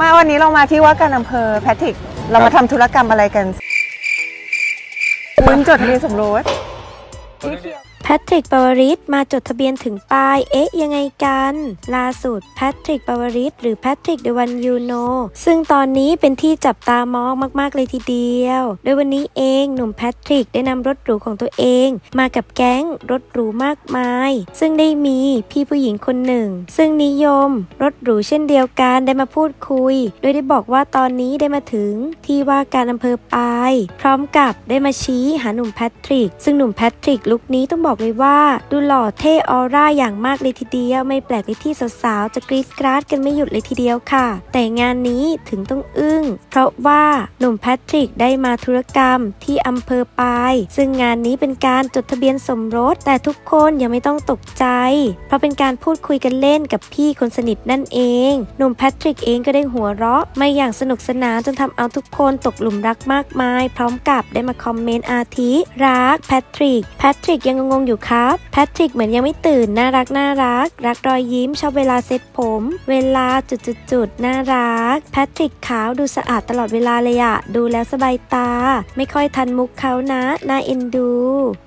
มาวันนี้เรามาที่ว่าการอำเภอแพทริก เรามาทำธุรกรรมอะไรกันวุ้นจดทะเบียนสมรสแพ ทริกปาวริสมาจดทะเบียนถึงป้าย เอ๊ะ ยังไงกัน ล่าสุดแพทริกปาวริสหรือแพทริกเดวันยูโนซึ่งตอนนี้เป็นที่จับตามองมาก ๆ เลยทีเดียว โดยวันนี้เองหนุ่มแพทริกได้นำรถหรูของตัวเอง มากับแก๊งรถหรูมากมาย ซึ่งได้มีพี่ผู้หญิงคนหนึ่ง ซึ่งนิยมรถหรูเช่นเดียวกันได้มาพูดคุย โดยได้บอกว่าตอนนี้ได้มาถึงที่ว่าการอำเภอปาย พร้อมกับได้มาชี้หาหนุ่มแพทริก ซึ่งหนุ่มแพทริกลุคนี้ต้องบอกเลยว่า ดูหล่อเท่ออร่าอย่างมากเลยทีเดียว ไม่แปลกเลยที่สาวๆจะกรี๊ดกราดกันไม่หยุดเลยทีเดียวค่ะ แต่งานนี้ถึงต้องอึ้ง เพราะว่าหนุ่มแพทริกได้มาธุรกรรมที่อำเภอปาย ซึ่งงานนี้เป็นการจดทะเบียนสมรส แต่ทุกคนยังไม่ต้องตกใจ เพราะเป็นการพูดคุยกันเล่นกับพี่คนสนิทนั่นเอง หนุ่มแพทริกเองก็ได้หัวเราะไมาอย่างสนุกสนานจนทำเอาทุกคนตกหลุมรักมากมาย พร้อมกับได้มาคอมเมนต์อาทิรักแพทริกแพทริกยังงงๆอยู่ครับ แพทริกเหมือนยังไม่ตื่น น่ารักน่ารัก รักรอยยิ้มชอบเวลาเซ็ตผม เวลาจุดๆๆน่ารัก แพทริกขาวดูสะอาดตลอดเวลาเลยอะดูแล้วสบายตา ไม่ค่อยทันมุกเขานะ น่าเอ็นดู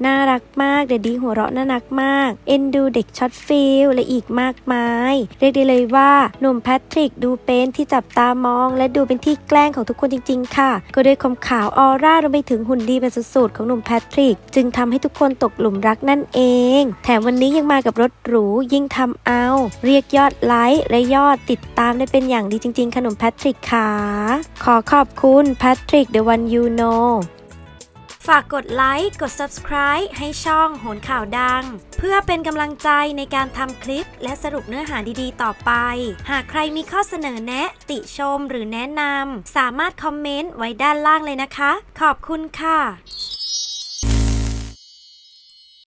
น่ารักมากเดี๋ยวดีหัวเราะน่ารักมาก เอ็นดูเด็กช็อตฟิลและอีกมากมาย เรียกได้เลยว่าหนุ่มแพทริกดูเป็นที่จับตามอง และดูเป็นที่แกล้งของทุกคนจริง ๆ ค่ะ ก็ด้วยความขาวออร่ารวมไปถึงหุ่นดีแบบสุดๆของหนุ่มแพทริก จึงทำให้ทุกคนตกหลุมรักนั่นเอง แถมวันนี้ยังมากับรถหรูยิ่งทำเอา เรียกยอดไลค์และยอดติดตามได้เป็นอย่างดีจริงๆ ขนมแพทริกค่ะขอขอบคุณแพทริก The One You Know ฝากกดไลค์ กด subscribe ให้ช่องโหนข่าวดัง เพื่อเป็นกำลังใจในการทำคลิปและสรุปเนื้อหาดีๆ ต่อไป หากใครมีข้อเสนอแนะ ติชมหรือแนะนำ สามารถคอมเมนต์ไว้ด้านล่างเลยนะคะ ขอบคุณค่ะ